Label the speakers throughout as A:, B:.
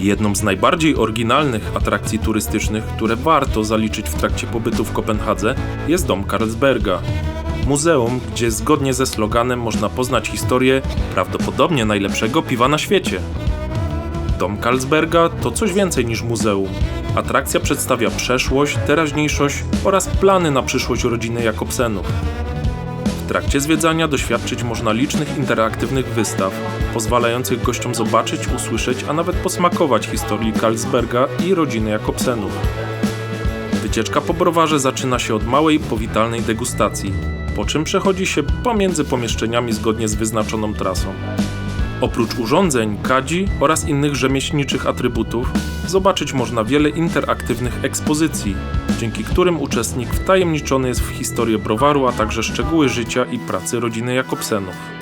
A: Jedną z najbardziej oryginalnych atrakcji turystycznych, które warto zaliczyć w trakcie pobytu w Kopenhadze, jest dom Carlsberga. Muzeum, gdzie zgodnie ze sloganem można poznać historię prawdopodobnie najlepszego piwa na świecie. Dom Carlsberga to coś więcej niż muzeum. Atrakcja przedstawia przeszłość, teraźniejszość oraz plany na przyszłość rodziny Jakobsenów. W trakcie zwiedzania doświadczyć można licznych interaktywnych wystaw, pozwalających gościom zobaczyć, usłyszeć, a nawet posmakować historii Carlsberga i rodziny Jakobsenów. Wycieczka po browarze zaczyna się od małej, powitalnej degustacji, po czym przechodzi się pomiędzy pomieszczeniami zgodnie z wyznaczoną trasą. Oprócz urządzeń, kadzi oraz innych rzemieślniczych atrybutów, zobaczyć można wiele interaktywnych ekspozycji, dzięki którym uczestnik wtajemniczony jest w historię browaru, a także szczegóły życia i pracy rodziny Jakobsenów.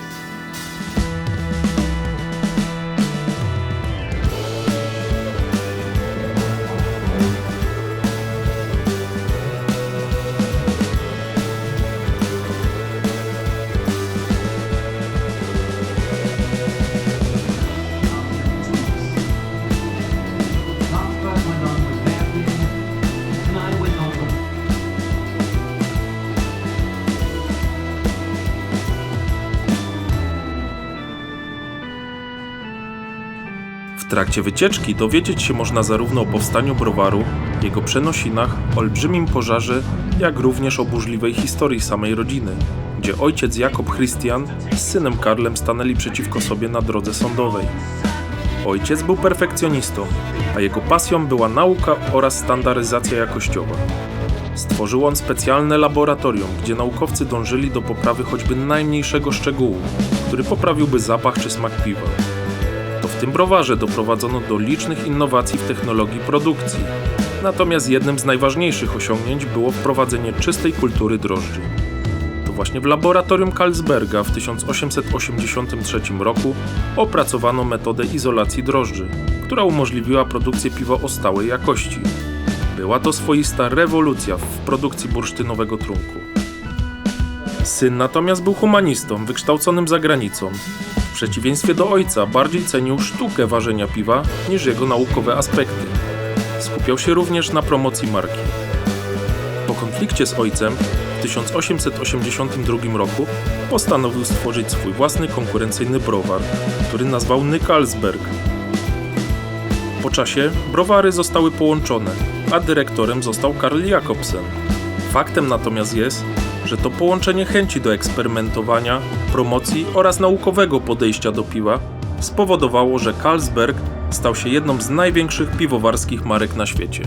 A: W trakcie wycieczki dowiedzieć się można zarówno o powstaniu browaru, jego przenosinach, olbrzymim pożarze, jak również o burzliwej historii samej rodziny, gdzie ojciec Jakob Christian z synem Karlem stanęli przeciwko sobie na drodze sądowej. Ojciec był perfekcjonistą, a jego pasją była nauka oraz standaryzacja jakościowa. Stworzył on specjalne laboratorium, gdzie naukowcy dążyli do poprawy choćby najmniejszego szczegółu, który poprawiłby zapach czy smak piwa. Tym browarze doprowadzono do licznych innowacji w technologii produkcji. Natomiast jednym z najważniejszych osiągnięć było wprowadzenie czystej kultury drożdży. To właśnie w laboratorium Carlsberga w 1883 roku opracowano metodę izolacji drożdży, która umożliwiła produkcję piwa o stałej jakości. Była to swoista rewolucja w produkcji bursztynowego trunku. Syn natomiast był humanistą, wykształconym za granicą. Przeciwieństwie do ojca bardziej cenił sztukę ważenia piwa niż jego naukowe aspekty. Skupiał się również na promocji marki. Po konflikcie z ojcem w 1882 roku postanowił stworzyć swój własny konkurencyjny browar, który nazwał Nykalsberg. Po czasie browary zostały połączone, a dyrektorem został Karl Jakobsen. Faktem natomiast jest, że to połączenie chęci do eksperymentowania, promocji oraz naukowego podejścia do piwa spowodowało, że Carlsberg stał się jedną z największych piwowarskich marek na świecie.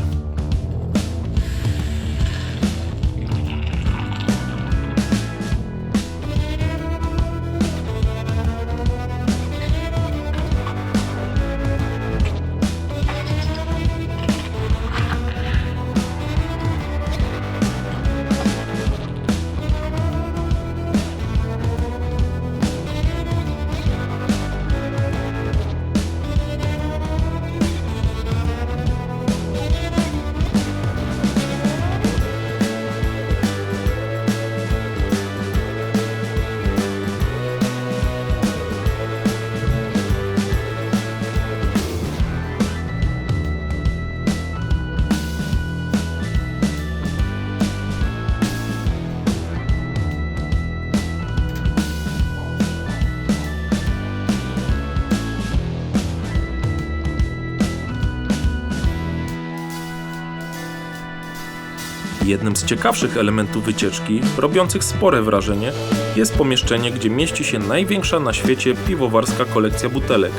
A: Jednym z ciekawszych elementów wycieczki, robiących spore wrażenie, jest pomieszczenie, gdzie mieści się największa na świecie piwowarska kolekcja butelek.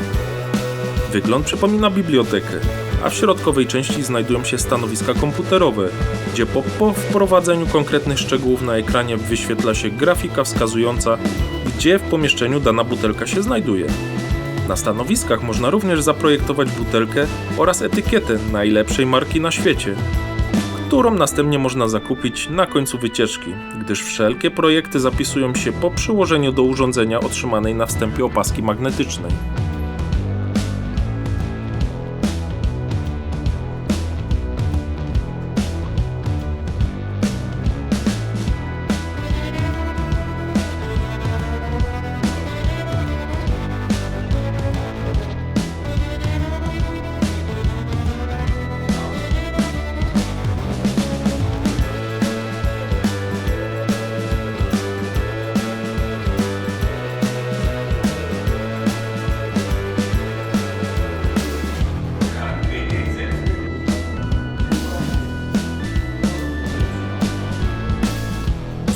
A: Wygląd przypomina bibliotekę, a w środkowej części znajdują się stanowiska komputerowe, gdzie po, po wprowadzeniu konkretnych szczegółów na ekranie wyświetla się grafika wskazująca, gdzie w pomieszczeniu dana butelka się znajduje. Na stanowiskach można również zaprojektować butelkę oraz etykietę najlepszej marki na świecie, którą następnie można zakupić na końcu wycieczki, gdyż wszelkie projekty zapisują się po przyłożeniu do urządzenia otrzymanej na wstępie opaski magnetycznej.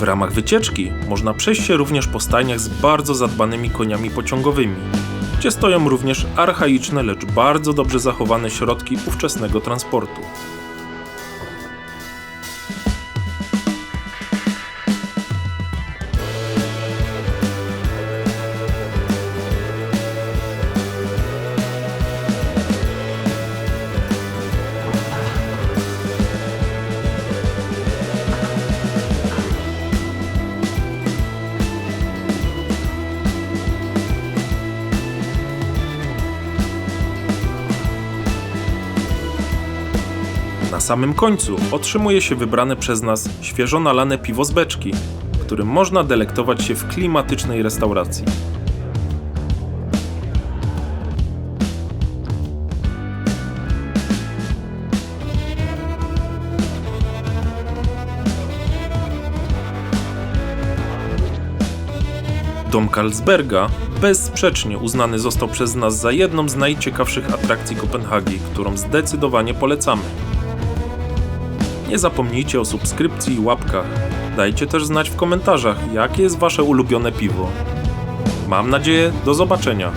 A: W ramach wycieczki można przejść się również po stajniach z bardzo zadbanymi koniami pociągowymi, gdzie stoją również archaiczne, lecz bardzo dobrze zachowane środki ówczesnego transportu. Samym końcu otrzymuje się wybrane przez nas świeżo nalane piwo z beczki, którym można delektować się w klimatycznej restauracji. Dom Carlsberga bezsprzecznie uznany został przez nas za jedną z najciekawszych atrakcji Kopenhagi, którą zdecydowanie polecamy. Nie zapomnijcie o subskrypcji i łapkach. Dajcie też znać w komentarzach, jakie jest wasze ulubione piwo. Mam nadzieję, do zobaczenia.